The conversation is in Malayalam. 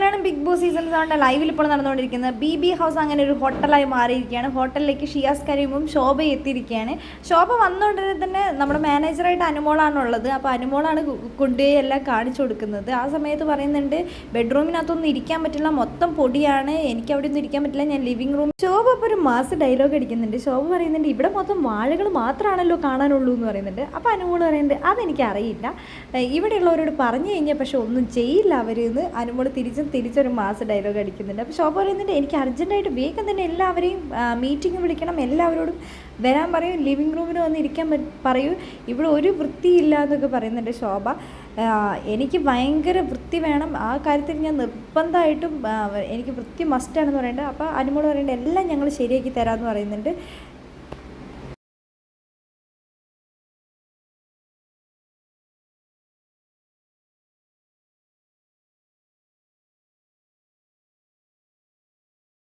മലയാളം ബിഗ് ബോസ് സീസൺ സെവന്റെ ലൈവിൽ ഇപ്പോൾ നടന്നുകൊണ്ടിരിക്കുന്നത്. ബി ബി ഹൗസ് അങ്ങനെ ഒരു ഹോട്ടലായി മാറിയിരിക്കുകയാണ്. ഹോട്ടലിലേക്ക് ഷിയാസ് കരീമും ശോഭ എത്തിയിരിക്കുകയാണ്. ശോഭ വന്നുകൊണ്ടിരുന്ന തന്നെ നമ്മുടെ മാനേജറായിട്ട് അനുമോളാണുള്ളത്. അപ്പോൾ അനുമോളാണ് കൊണ്ടുപോയി എല്ലാം കാണിച്ചു കൊടുക്കുന്നത്. ആ സമയത്ത് പറയുന്നുണ്ട് ബെഡ്റൂമിനകത്തൊന്നും ഇരിക്കാൻ പറ്റില്ല. മൊത്തം പൊടിയാണ്. എനിക്ക് അവിടെ ഒന്നും ഇരിക്കാൻ പറ്റില്ല. ഞാൻ ലിവിംഗ് റൂം ശോഭ ഇപ്പോൾ ഒരു മാസ് ഡയലോഗ് അടിക്കുന്നുണ്ട്. ശോഭ പറയുന്നുണ്ട് ഇവിടെ മൊത്തം വാഴകൾ മാത്രമാണല്ലോ കാണാനുള്ളൂ എന്ന് പറയുന്നുണ്ട്. അപ്പോൾ അനുമോൾ പറയുന്നുണ്ട് അതെനിക്ക് അറിയില്ല ഇവിടെയുള്ളവരോട് പറഞ്ഞു കഴിഞ്ഞാൽ പക്ഷെ ഒന്നും ചെയ്യില്ല അവർ എന്ന്. അനുമോൾ തിരിച്ചും തിരിച്ചൊരു മാസ് ഡയലോഗ് അടിക്കുന്നുണ്ട്. അപ്പോൾ ശോഭ പറയുന്നുണ്ട് എനിക്ക് അർജന്റായിട്ട് വേഗം തന്നെ എല്ലാവരെയും മീറ്റിംഗ് വിളിക്കണം. എല്ലാവരോടും വരാൻ പറയും. ലിവിങ് റൂമിൽ വന്ന് ഇരിക്കാൻ പറയൂ. ഇവിടെ ഒരു വൃത്തിയില്ല എന്നൊക്കെ പറയുന്നുണ്ട് ശോഭ. എനിക്ക് ഭയങ്കര വൃത്തി വേണം. ആ കാര്യത്തിൽ ഞാൻ നിർബന്ധമായിട്ടും എനിക്ക് വൃത്തി മസ്റ്റാണെന്ന് പറയുന്നുണ്ട്. അപ്പോൾ അനുമോട് പറയുന്നുണ്ട് എല്ലാം ഞങ്ങൾ ശരിയാക്കി തരാമെന്ന് പറയുന്നുണ്ട്.